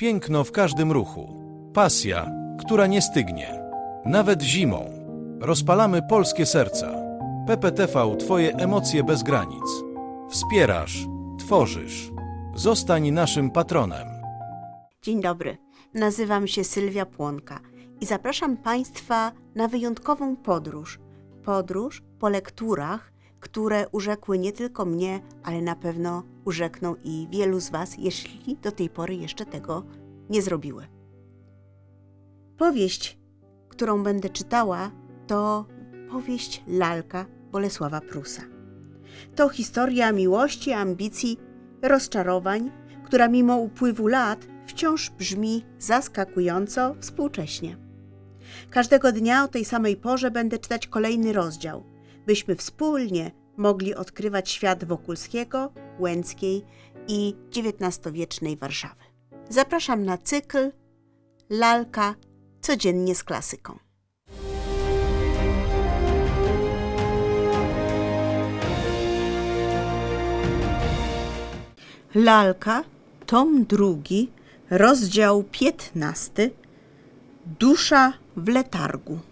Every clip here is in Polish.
Piękno w każdym ruchu. Pasja, która nie stygnie. Nawet zimą. Rozpalamy polskie serca. PPTV Twoje emocje bez granic. Wspierasz, tworzysz. Zostań naszym patronem. Dzień dobry, nazywam się Sylwia Płonka i zapraszam Państwa na wyjątkową podróż. Podróż po lekturach, które urzekły nie tylko mnie, ale na pewno urzekną i wielu z Was, jeśli do tej pory jeszcze tego nie zrobiły. Powieść, którą będę czytała, to powieść Lalka Bolesława Prusa. To historia miłości, ambicji, rozczarowań, która mimo upływu lat wciąż brzmi zaskakująco współcześnie. Każdego dnia o tej samej porze będę czytać kolejny rozdział, byśmy wspólnie mogli odkrywać świat Wokulskiego, Łęckiej i XIX-wiecznej Warszawy. Zapraszam na cykl Lalka codziennie z klasyką. Lalka, tom drugi, rozdział piętnasty. Dusza w letargu.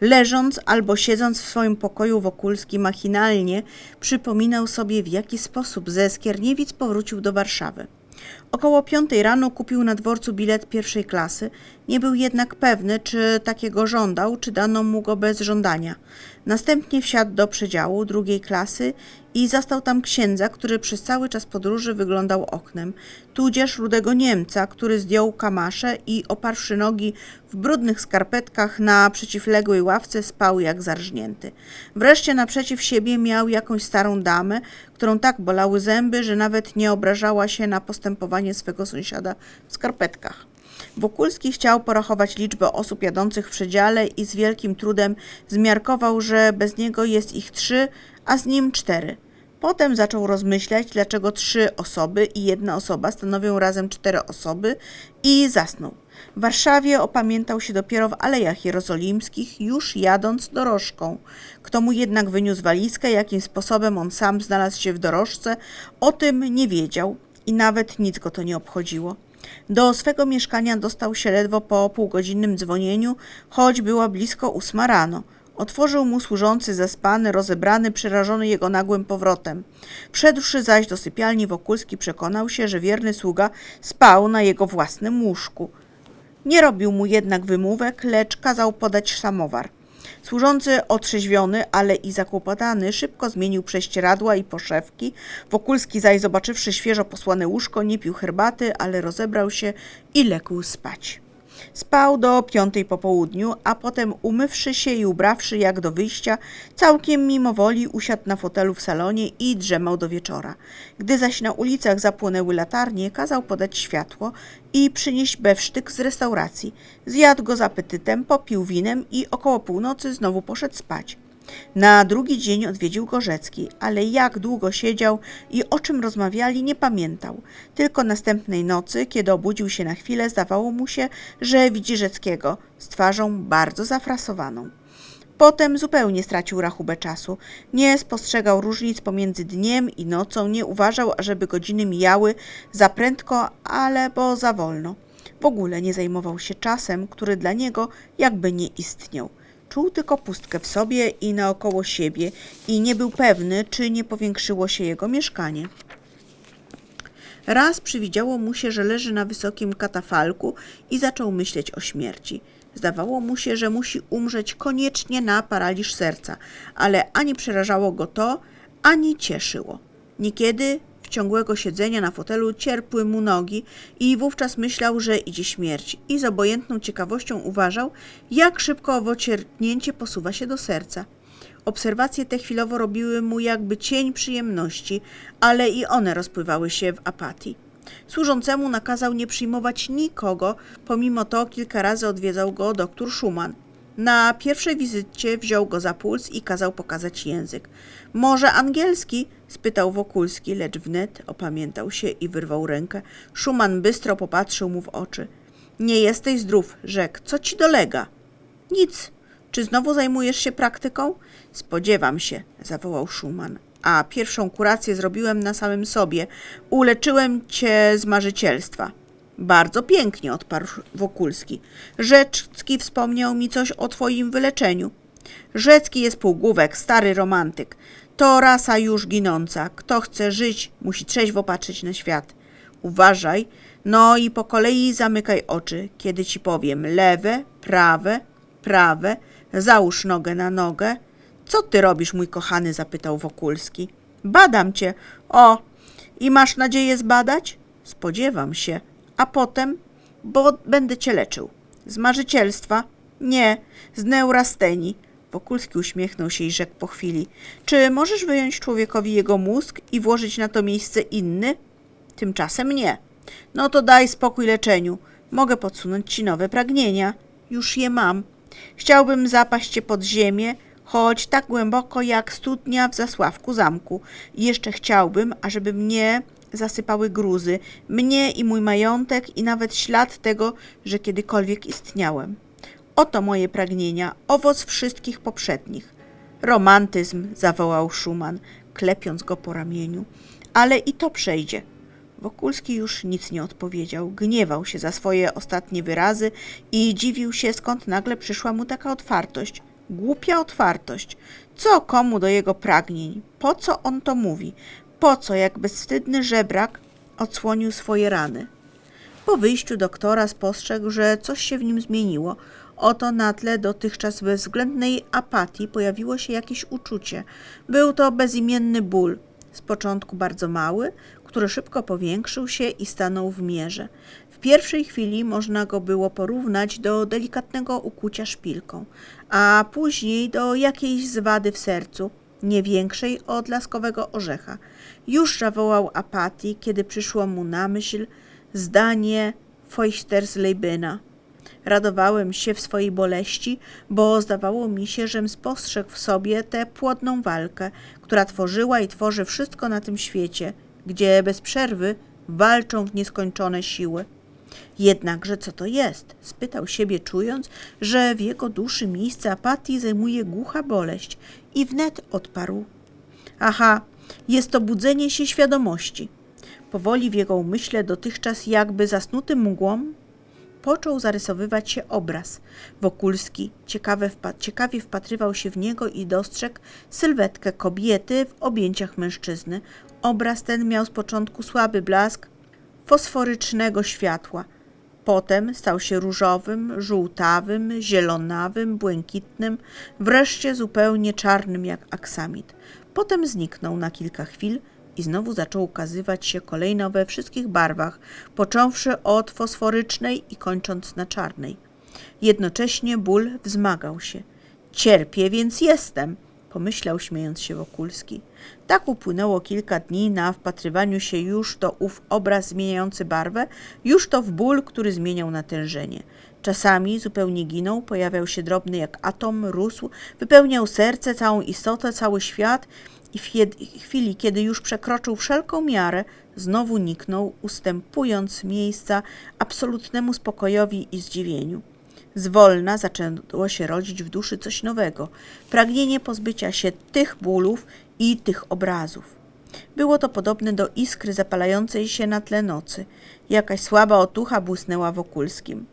Leżąc albo siedząc w swoim pokoju Wokulski machinalnie przypominał sobie, w jaki sposób ze Skierniewic powrócił do Warszawy. Około piątej rano kupił na dworcu bilet pierwszej klasy. Nie był jednak pewny, czy takiego żądał, czy dano mu go bez żądania. Następnie wsiadł do przedziału drugiej klasy i zastał tam księdza, który przez cały czas podróży wyglądał oknem, tudzież rudego Niemca, który zdjął kamasze i oparwszy nogi w brudnych skarpetkach na przeciwległej ławce spał jak zarżnięty. Wreszcie naprzeciw siebie miał jakąś starą damę, którą tak bolały zęby, że nawet nie obrażała się na postępowanie swego sąsiada w skarpetkach. Wokulski chciał porachować liczbę osób jadących w przedziale i z wielkim trudem zmiarkował, że bez niego jest ich trzy, a z nim cztery. Potem zaczął rozmyślać, dlaczego trzy osoby i jedna osoba stanowią razem cztery osoby i zasnął. W Warszawie opamiętał się dopiero w Alejach Jerozolimskich, już jadąc dorożką. Kto mu jednak wyniósł walizkę, jakim sposobem on sam znalazł się w dorożce, o tym nie wiedział i nawet nic go to nie obchodziło. Do swego mieszkania dostał się ledwo po półgodzinnym dzwonieniu, choć była blisko ósma rano. Otworzył mu służący zaspany, rozebrany, przerażony jego nagłym powrotem. Wszedłszy zaś do sypialni, Wokulski przekonał się, że wierny sługa spał na jego własnym łóżku. Nie robił mu jednak wymówek, lecz kazał podać samowar. Służący otrzeźwiony, ale i zakłopotany, szybko zmienił prześcieradła i poszewki. Wokulski zaś, zobaczywszy świeżo posłane łóżko, nie pił herbaty, ale rozebrał się i legł spać. Spał do piątej po południu, a potem umywszy się i ubrawszy jak do wyjścia, całkiem mimowoli usiadł na fotelu w salonie i drzemał do wieczora. Gdy zaś na ulicach zapłonęły latarnie, kazał podać światło i przynieść bewsztyk z restauracji. Zjadł go z apetytem, popił winem i około północy znowu poszedł spać. Na drugi dzień odwiedził go Rzecki, ale jak długo siedział i o czym rozmawiali, nie pamiętał. Tylko następnej nocy, kiedy obudził się na chwilę, zdawało mu się, że widzi Rzeckiego z twarzą bardzo zafrasowaną. Potem zupełnie stracił rachubę czasu. Nie spostrzegał różnic pomiędzy dniem i nocą, nie uważał, ażeby godziny mijały za prędko, ale bo za wolno. W ogóle nie zajmował się czasem, który dla niego jakby nie istniał. Czuł tylko pustkę w sobie i naokoło siebie i nie był pewny, czy nie powiększyło się jego mieszkanie. Raz przywidziało mu się, że leży na wysokim katafalku i zaczął myśleć o śmierci. Zdawało mu się, że musi umrzeć koniecznie na paraliż serca, ale ani przerażało go to, ani cieszyło. Niekiedy ciągłego siedzenia na fotelu cierpły mu nogi i wówczas myślał, że idzie śmierć i z obojętną ciekawością uważał, jak szybko owo cierpnięcie posuwa się do serca. Obserwacje te chwilowo robiły mu jakby cień przyjemności, ale i one rozpływały się w apatii. Służącemu nakazał nie przyjmować nikogo, pomimo to kilka razy odwiedzał go doktor Schumann. Na pierwszej wizycie wziął go za puls i kazał pokazać język. Może angielski? spytał Wokulski, lecz wnet opamiętał się i wyrwał rękę. Schumann bystro popatrzył mu w oczy. Nie jesteś zdrów, rzekł. Co ci dolega? Nic. Czy znowu zajmujesz się praktyką? Spodziewam się, zawołał Schumann. A pierwszą kurację zrobiłem na samym sobie. Uleczyłem cię z marzycielstwa. Bardzo pięknie, odparł Wokulski. Rzecki wspomniał mi coś o twoim wyleczeniu. Rzecki jest półgłówek, stary romantyk. To rasa już ginąca. Kto chce żyć, musi trzeźwo patrzeć na świat. Uważaj, no i po kolei zamykaj oczy, kiedy ci powiem lewe, prawe, prawe, załóż nogę na nogę. Co ty robisz, mój kochany? zapytał Wokulski. Badam cię. O, i masz nadzieję zbadać? Spodziewam się. A potem? Bo będę cię leczył. Z marzycielstwa? Nie, z neurastenii. Wokulski uśmiechnął się i rzekł po chwili. Czy możesz wyjąć człowiekowi jego mózg i włożyć na to miejsce inny? Tymczasem nie. No to daj spokój leczeniu. Mogę podsunąć ci nowe pragnienia. Już je mam. Chciałbym zapaść cię pod ziemię, choć tak głęboko jak studnia w Zasławku zamku. I jeszcze chciałbym, ażeby mnie zasypały gruzy, mnie i mój majątek i nawet ślad tego, że kiedykolwiek istniałem. Oto moje pragnienia, owoc wszystkich poprzednich. Romantyzm, zawołał Szuman, klepiąc go po ramieniu. Ale i to przejdzie. Wokulski już nic nie odpowiedział. Gniewał się za swoje ostatnie wyrazy i dziwił się, skąd nagle przyszła mu taka otwartość. Głupia otwartość. Co komu do jego pragnień? Po co on to mówi? Po co, jak bezwstydny żebrak, odsłonił swoje rany? Po wyjściu doktora spostrzegł, że coś się w nim zmieniło. Oto na tle dotychczas bezwzględnej apatii pojawiło się jakieś uczucie. Był to bezimienny ból, z początku bardzo mały, który szybko powiększył się i stanął w mierze. W pierwszej chwili można go było porównać do delikatnego ukucia szpilką, a później do jakiejś zwady w sercu, nie większej od laskowego orzecha. Już zawołał apatii, kiedy przyszło mu na myśl zdanie Feuchterslebena. Radowałem się w swojej boleści, bo zdawało mi się, żem spostrzegł w sobie tę płodną walkę, która tworzyła i tworzy wszystko na tym świecie, gdzie bez przerwy walczą w nieskończone siły. Jednakże co to jest? spytał siebie, czując, że w jego duszy miejsce apatii zajmuje głucha boleść i wnet odparł. Aha, jest to budzenie się świadomości. Powoli w jego umyśle dotychczas jakby zasnuty mgłą począł zarysowywać się obraz. Wokulski ciekawe ciekawie wpatrywał się w niego i dostrzegł sylwetkę kobiety w objęciach mężczyzny. Obraz ten miał z początku słaby blask fosforycznego światła. Potem stał się różowym, żółtawym, zielonawym, błękitnym, wreszcie zupełnie czarnym jak aksamit. Potem zniknął na kilka chwil i znowu zaczął ukazywać się kolejno we wszystkich barwach, począwszy od fosforycznej i kończąc na czarnej. Jednocześnie ból wzmagał się. Cierpię, więc jestem, pomyślał śmiejąc się Wokulski. Tak upłynęło kilka dni na wpatrywaniu się już to ów obraz zmieniający barwę, już to w ból, który zmieniał natężenie. Czasami zupełnie ginął, pojawiał się drobny jak atom, rósł, wypełniał serce, całą istotę, cały świat i w chwili, kiedy już przekroczył wszelką miarę, znowu niknął, ustępując miejsca absolutnemu spokojowi i zdziwieniu. Zwolna zaczęło się rodzić w duszy coś nowego, pragnienie pozbycia się tych bólów i tych obrazów. Było to podobne do iskry zapalającej się na tle nocy. Jakaś słaba otucha błysnęła Wokulskim.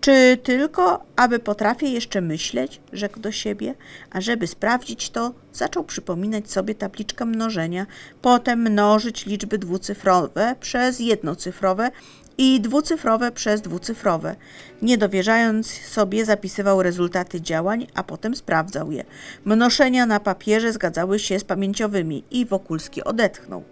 Czy tylko, aby potrafię jeszcze myśleć, rzekł do siebie, a żeby sprawdzić to, zaczął przypominać sobie tabliczkę mnożenia, potem mnożyć liczby dwucyfrowe przez jednocyfrowe i dwucyfrowe przez dwucyfrowe. Nie dowierzając sobie, zapisywał rezultaty działań, a potem sprawdzał je. Mnożenia na papierze zgadzały się z pamięciowymi i Wokulski odetchnął.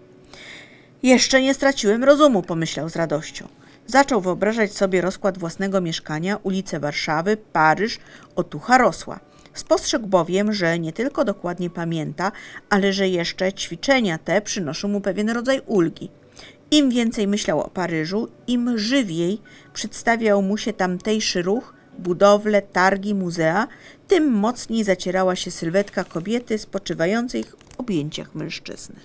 Jeszcze nie straciłem rozumu, pomyślał z radością. Zaczął wyobrażać sobie rozkład własnego mieszkania, ulice Warszawy, Paryż, otucha rosła. Spostrzegł bowiem, że nie tylko dokładnie pamięta, ale że jeszcze ćwiczenia te przynoszą mu pewien rodzaj ulgi. Im więcej myślał o Paryżu, im żywiej przedstawiał mu się tamtejszy ruch, budowle, targi, muzea, tym mocniej zacierała się sylwetka kobiety spoczywającej w objęciach mężczyzny.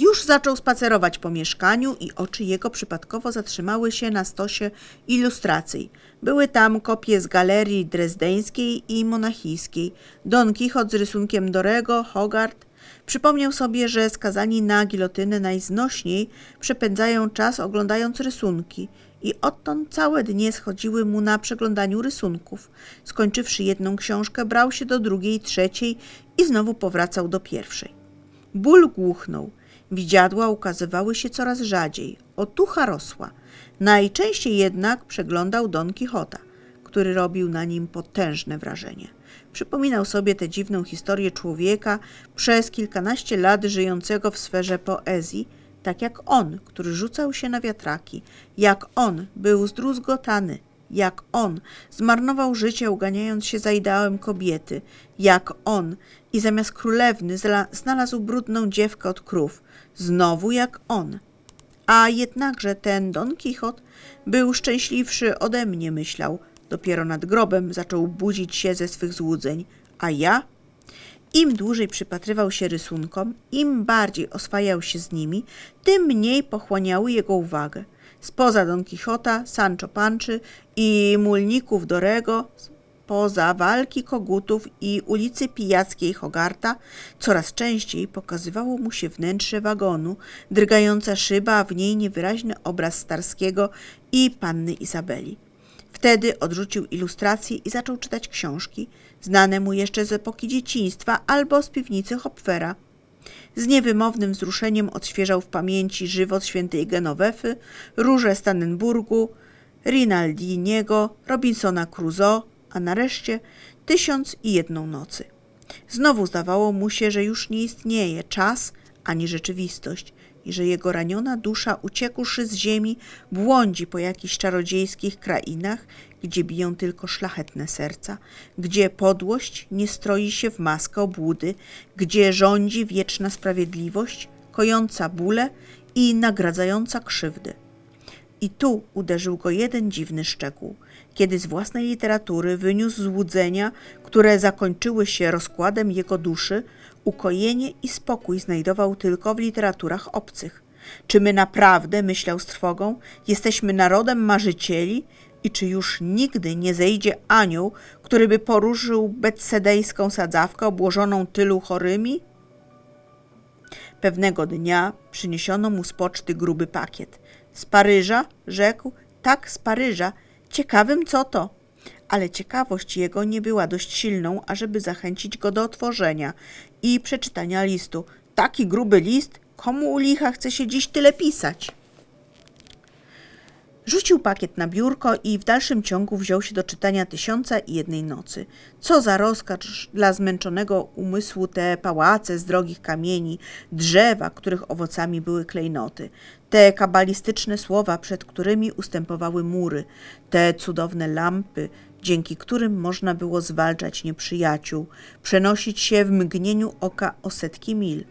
Już zaczął spacerować po mieszkaniu i oczy jego przypadkowo zatrzymały się na stosie ilustracji. Były tam kopie z galerii drezdeńskiej i monachijskiej, Don Quixote z rysunkiem Dorego, Hogarth. Przypomniał sobie, że skazani na gilotynę najznośniej przepędzają czas oglądając rysunki i odtąd całe dnie schodziły mu na przeglądaniu rysunków. Skończywszy jedną książkę, brał się do drugiej, trzeciej i znowu powracał do pierwszej. Ból głuchnął. Widziadła ukazywały się coraz rzadziej. Otucha rosła. Najczęściej jednak przeglądał Don Quixota, który robił na nim potężne wrażenie. Przypominał sobie tę dziwną historię człowieka przez kilkanaście lat żyjącego w sferze poezji, tak jak on, który rzucał się na wiatraki, jak on był zdruzgotany, jak on zmarnował życie uganiając się za ideałem kobiety, jak on i zamiast królewny znalazł brudną dziewkę od krów, znowu jak on. A jednakże ten Don Quixote był szczęśliwszy ode mnie, myślał. Dopiero nad grobem zaczął budzić się ze swych złudzeń, a ja im dłużej przypatrywał się rysunkom, im bardziej oswajał się z nimi, tym mniej pochłaniały jego uwagę. Spoza Don Quixota, Sancho Panczy i mulników Dorego, poza walki kogutów i ulicy Pijackiej Hogarta, coraz częściej pokazywało mu się wnętrze wagonu, drgająca szyba, a w niej niewyraźny obraz Starskiego i panny Izabeli. Wtedy odrzucił ilustracje i zaczął czytać książki, znane mu jeszcze z epoki dzieciństwa albo z piwnicy Hopfera. Z niewymownym wzruszeniem odświeżał w pamięci żywot świętej Genowefy, róże Stanenburgu, Rinaldiniego, Robinsona Crusoe, a nareszcie Tysiąc i jedną nocy. Znowu zdawało mu się, że już nie istnieje czas ani rzeczywistość i że jego raniona dusza, uciekłszy z ziemi, błądzi po jakichś czarodziejskich krainach, gdzie biją tylko szlachetne serca, gdzie podłość nie stroi się w maskę obłudy, gdzie rządzi wieczna sprawiedliwość, kojąca bóle i nagradzająca krzywdy. I tu uderzył go jeden dziwny szczegół. Kiedy z własnej literatury wyniósł złudzenia, które zakończyły się rozkładem jego duszy, ukojenie i spokój znajdował tylko w literaturach obcych. Czy my naprawdę, myślał z trwogą, jesteśmy narodem marzycieli i czy już nigdy nie zejdzie anioł, który by poruszył betsedejską sadzawkę obłożoną tylu chorymi? Pewnego dnia przyniesiono mu z poczty gruby pakiet. Z Paryża, rzekł, tak z Paryża. Ciekawym co to? Ale ciekawość jego nie była dość silną, ażeby zachęcić go do otworzenia i przeczytania listu. Taki gruby list? Komu u licha chce się dziś tyle pisać? Rzucił pakiet na biurko i w dalszym ciągu wziął się do czytania Tysiąca i Jednej Nocy. Co za rozkacz dla zmęczonego umysłu te pałace z drogich kamieni, drzewa, których owocami były klejnoty, te kabalistyczne słowa, przed którymi ustępowały mury, te cudowne lampy, dzięki którym można było zwalczać nieprzyjaciół, przenosić się w mgnieniu oka o setki mil.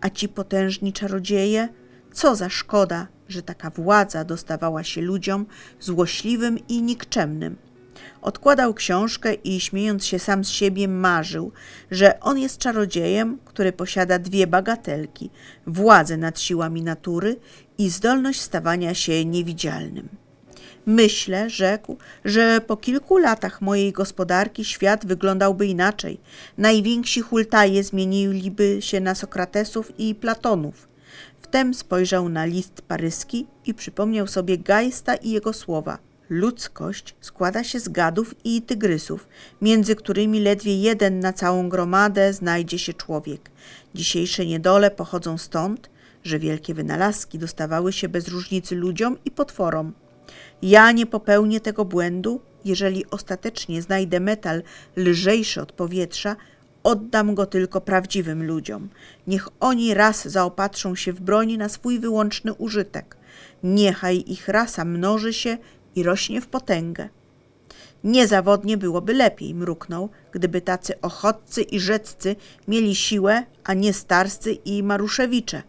A ci potężni czarodzieje? Co za szkoda, że taka władza dostawała się ludziom złośliwym i nikczemnym. Odkładał książkę i śmiejąc się sam z siebie marzył, że on jest czarodziejem, który posiada dwie bagatelki: władzę nad siłami natury i zdolność stawania się niewidzialnym. Myślę, rzekł, że po kilku latach mojej gospodarki świat wyglądałby inaczej. Najwięksi hultaje zmieniliby się na Sokratesów i Platonów. Wtem spojrzał na list paryski i przypomniał sobie Geista i jego słowa. Ludzkość składa się z gadów i tygrysów, między którymi ledwie jeden na całą gromadę znajdzie się człowiek. Dzisiejsze niedole pochodzą stąd, że wielkie wynalazki dostawały się bez różnicy ludziom i potworom. Ja nie popełnię tego błędu, jeżeli ostatecznie znajdę metal lżejszy od powietrza, oddam go tylko prawdziwym ludziom. Niech oni raz zaopatrzą się w broń na swój wyłączny użytek. Niechaj ich rasa mnoży się i rośnie w potęgę. Niezawodnie byłoby lepiej, mruknął, gdyby tacy ochotcy i rzeccy mieli siłę, a nie starscy i maruszewicze.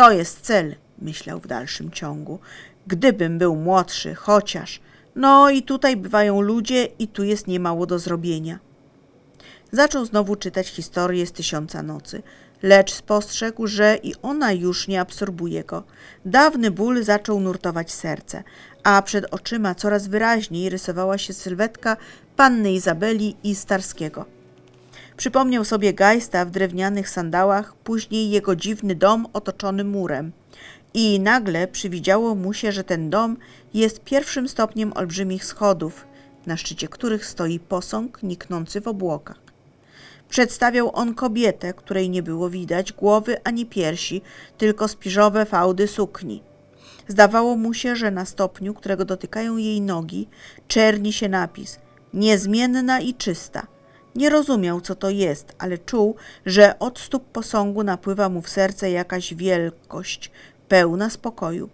To jest cel, myślał w dalszym ciągu. Gdybym był młodszy, chociaż. No i tutaj bywają ludzie i tu jest niemało do zrobienia. Zaczął znowu czytać historię z Tysiąca Nocy, lecz spostrzegł, że i ona już nie absorbuje go. Dawny ból zaczął nurtować serce, a przed oczyma coraz wyraźniej rysowała się sylwetka panny Izabeli i Starskiego. Przypomniał sobie Geista w drewnianych sandałach, później jego dziwny dom otoczony murem. I nagle przywidziało mu się, że ten dom jest pierwszym stopniem olbrzymich schodów, na szczycie których stoi posąg niknący w obłokach. Przedstawiał on kobietę, której nie było widać głowy ani piersi, tylko spiżowe fałdy sukni. Zdawało mu się, że na stopniu, którego dotykają jej nogi, czerni się napis niezmienna i czysta. Nie rozumiał, co to jest, ale czuł, że od stóp posągu napływa mu w serce jakaś wielkość, pełna spokoju.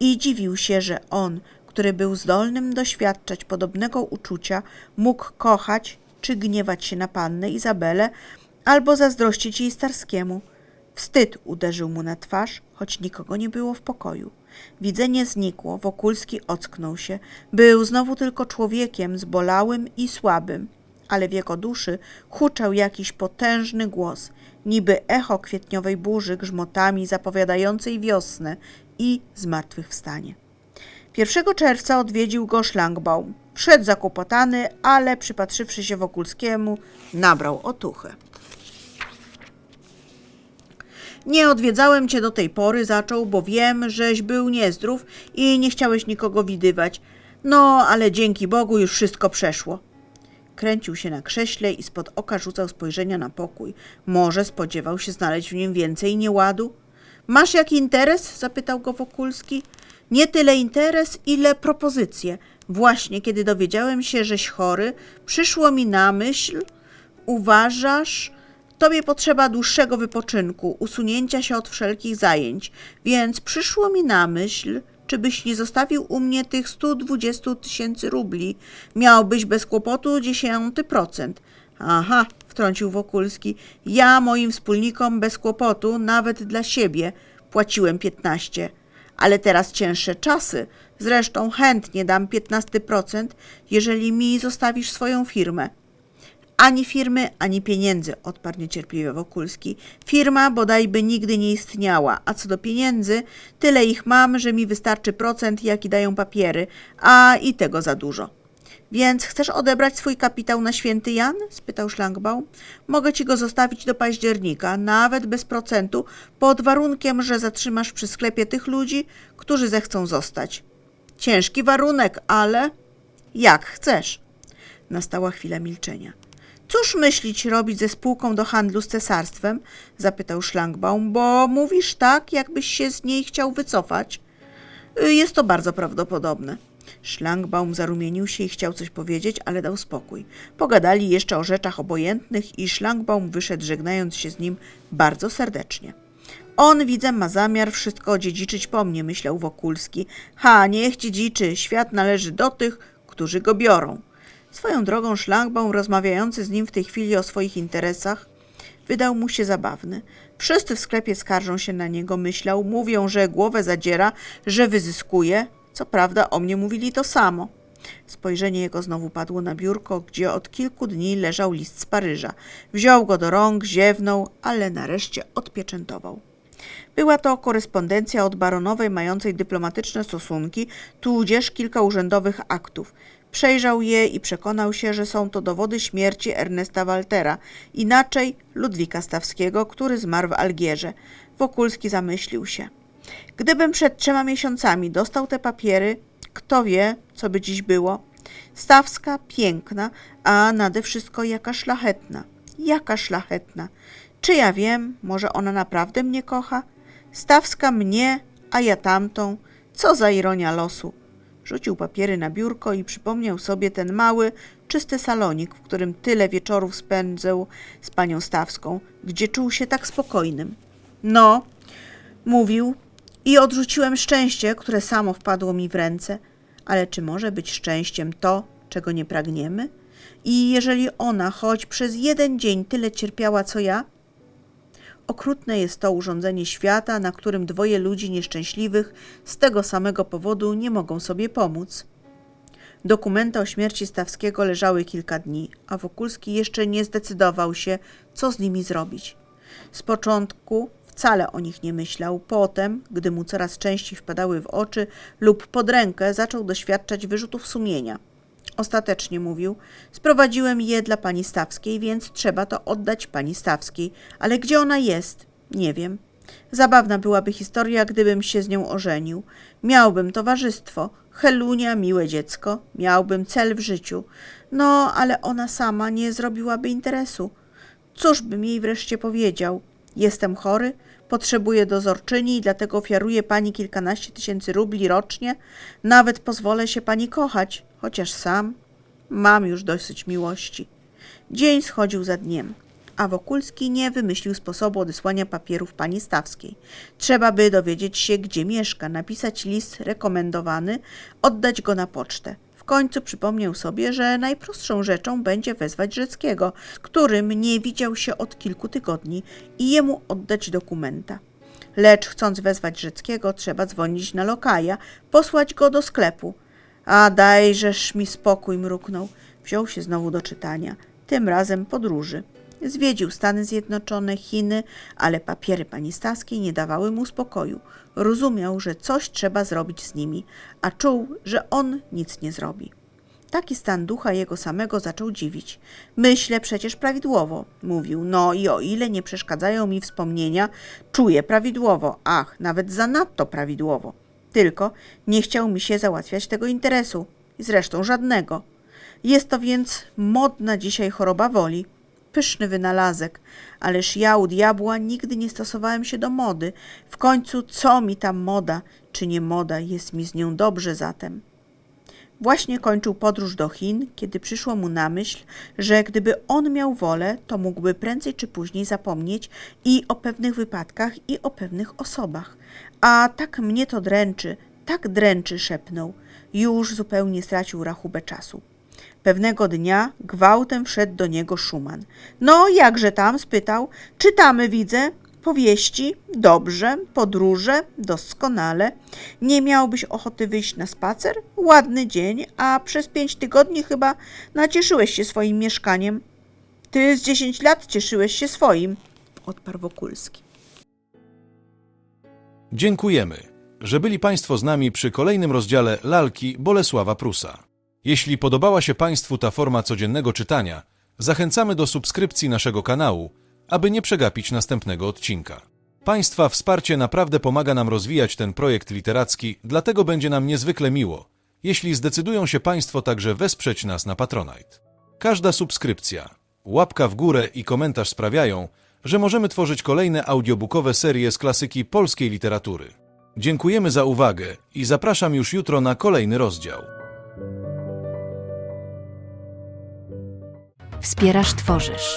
I dziwił się, że on, który był zdolnym doświadczać podobnego uczucia, mógł kochać czy gniewać się na pannę Izabelę, albo zazdrościć jej starskiemu. Wstyd uderzył mu na twarz, choć nikogo nie było w pokoju. Widzenie znikło, Wokulski ocknął się. Był znowu tylko człowiekiem zbolałym i słabym, ale w jego duszy huczał jakiś potężny głos, niby echo kwietniowej burzy grzmotami zapowiadającej wiosnę i zmartwychwstanie. 1 czerwca odwiedził go Szlangbaum. Wszedł zakłopotany, ale przypatrzywszy się Wokulskiemu, nabrał otuchy. Nie odwiedzałem cię do tej pory, zaczął, bo wiem, żeś był niezdrów i nie chciałeś nikogo widywać. No, ale dzięki Bogu już wszystko przeszło. Kręcił się na krześle i spod oka rzucał spojrzenia na pokój. Może spodziewał się znaleźć w nim więcej nieładu? Masz jaki interes? zapytał go Wokulski. Nie tyle interes, ile propozycje. Właśnie kiedy dowiedziałem się, żeś chory, przyszło mi na myśl, uważasz, tobie potrzeba dłuższego wypoczynku, usunięcia się od wszelkich zajęć, więc przyszło mi na myśl, czy byś nie zostawił u mnie tych 120 tysięcy rubli. Miałbyś bez kłopotu dziesiąty procent. Aha, wtrącił Wokulski, ja moim wspólnikom bez kłopotu, nawet dla siebie, płaciłem 15 ale teraz cięższe czasy. Zresztą chętnie dam 15%, jeżeli mi zostawisz swoją firmę. Ani firmy, ani pieniędzy, odparł niecierpliwie Wokulski. Firma bodajby nigdy nie istniała, a co do pieniędzy, tyle ich mam, że mi wystarczy procent, jaki dają papiery, a i tego za dużo. Więc chcesz odebrać swój kapitał na święty Jan? spytał Szlangbaum. Mogę ci go zostawić do października, nawet bez procentu, pod warunkiem, że zatrzymasz przy sklepie tych ludzi, którzy zechcą zostać. Ciężki warunek, ale jak chcesz. Nastała chwila milczenia. Cóż myślić robić ze spółką do handlu z cesarstwem? zapytał Szlangbaum, bo mówisz tak, jakbyś się z niej chciał wycofać. Y, Jest to bardzo prawdopodobne. Szlangbaum zarumienił się i chciał coś powiedzieć, ale dał spokój. Pogadali jeszcze o rzeczach obojętnych i Szlangbaum wyszedł, żegnając się z nim bardzo serdecznie. On, widzę, ma zamiar wszystko odziedziczyć po mnie, myślał Wokulski. Ha, niech dziedziczy, świat należy do tych, którzy go biorą. Swoją drogą Szlangbaum, rozmawiający z nim w tej chwili o swoich interesach, wydał mu się zabawny. Wszyscy w sklepie skarżą się na niego, myślał, mówią, że głowę zadziera, że wyzyskuje. Co prawda o mnie mówili to samo. Spojrzenie jego znowu padło na biurko, gdzie od kilku dni leżał list z Paryża. Wziął go do rąk, ziewnął, ale nareszcie odpieczętował. Była to korespondencja od baronowej mającej dyplomatyczne stosunki, tudzież kilka urzędowych aktów. Przejrzał je i przekonał się, że są to dowody śmierci Ernesta Waltera, inaczej Ludwika Stawskiego, który zmarł w Algierze. Wokulski zamyślił się. Gdybym przed trzema miesiącami dostał te papiery, kto wie, co by dziś było. Stawska piękna, a nade wszystko jaka szlachetna. Jaka szlachetna. Czy ja wiem, może ona naprawdę mnie kocha? Stawska mnie, a ja tamtą. Co za ironia losu. Rzucił papiery na biurko i przypomniał sobie ten mały, czysty salonik, w którym tyle wieczorów spędzał z panią Stawską, gdzie czuł się tak spokojnym. No, mówił, i odrzuciłem szczęście, które samo wpadło mi w ręce. Ale czy może być szczęściem to, czego nie pragniemy? I jeżeli ona choć przez jeden dzień tyle cierpiała, co ja? Okrutne jest to urządzenie świata, na którym dwoje ludzi nieszczęśliwych z tego samego powodu nie mogą sobie pomóc. Dokumenty o śmierci Stawskiego leżały kilka dni, a Wokulski jeszcze nie zdecydował się, co z nimi zrobić. Z początku wcale o nich nie myślał, potem, gdy mu coraz częściej wpadały w oczy lub pod rękę, zaczął doświadczać wyrzutów sumienia. Ostatecznie mówił: Sprowadziłem je dla pani Stawskiej, więc trzeba to oddać pani Stawskiej. Ale gdzie ona jest? Nie wiem. Zabawna byłaby historia, gdybym się z nią ożenił. Miałbym towarzystwo, Helunia, miłe dziecko, miałbym cel w życiu. No, ale ona sama nie zrobiłaby interesu. Cóż bym jej wreszcie powiedział? Jestem chory, potrzebuję dozorczyni i dlatego ofiaruję pani kilkanaście tysięcy rubli rocznie. Nawet pozwolę się pani kochać, chociaż sam mam już dosyć miłości. Dzień schodził za dniem, a Wokulski nie wymyślił sposobu odesłania papierów pani Stawskiej. Trzeba by dowiedzieć się, gdzie mieszka, napisać list rekomendowany, oddać go na pocztę. W końcu przypomniał sobie, że najprostszą rzeczą będzie wezwać Rzeckiego, z którym nie widział się od kilku tygodni i jemu oddać dokumenta. Lecz chcąc wezwać Rzeckiego, trzeba dzwonić na lokaja, posłać go do sklepu. A dajżeż mi spokój, mruknął. Wziął się znowu do czytania, tym razem podróży. Zwiedził Stany Zjednoczone, Chiny, ale papiery pani Staskiej nie dawały mu spokoju. Rozumiał, że coś trzeba zrobić z nimi, a czuł, że on nic nie zrobi. Taki stan ducha jego samego zaczął dziwić. Myślę przecież prawidłowo, mówił. No i o ile nie przeszkadzają mi wspomnienia, czuję prawidłowo, ach, nawet zanadto prawidłowo. Tylko nie chciał mi się załatwiać tego interesu, zresztą żadnego. Jest to więc modna dzisiaj choroba woli. Pyszny wynalazek, ależ ja u diabła nigdy nie stosowałem się do mody. W końcu co mi tam moda, czy nie moda, jest mi z nią dobrze zatem. Właśnie kończył podróż do Chin, kiedy przyszło mu na myśl, że gdyby on miał wolę, to mógłby prędzej czy później zapomnieć i o pewnych wypadkach, i o pewnych osobach. A tak mnie to dręczy, tak dręczy, szepnął. Już zupełnie stracił rachubę czasu. Pewnego dnia gwałtem wszedł do niego Szuman. No, jakże tam? spytał. Czytamy, widzę. Powieści? Dobrze. Podróże? Doskonale. Nie miałbyś ochoty wyjść na spacer? Ładny dzień, a przez pięć tygodni chyba nacieszyłeś się swoim mieszkaniem. Ty z dziesięć lat cieszyłeś się swoim, odparł Wokulski. Dziękujemy, że byli Państwo z nami przy kolejnym rozdziale Lalki Bolesława Prusa. Jeśli podobała się Państwu ta forma codziennego czytania, zachęcamy do subskrypcji naszego kanału, aby nie przegapić następnego odcinka. Państwa wsparcie naprawdę pomaga nam rozwijać ten projekt literacki, dlatego będzie nam niezwykle miło, jeśli zdecydują się Państwo także wesprzeć nas na Patronite. Każda subskrypcja, łapka w górę i komentarz sprawiają, że możemy tworzyć kolejne audiobookowe serie z klasyki polskiej literatury. Dziękujemy za uwagę i zapraszam już jutro na kolejny rozdział. Wspierasz, tworzysz.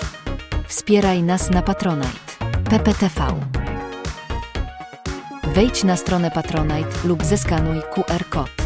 Wspieraj nas na Patronite. PPTV. Wejdź na stronę Patronite lub zeskanuj QR kod.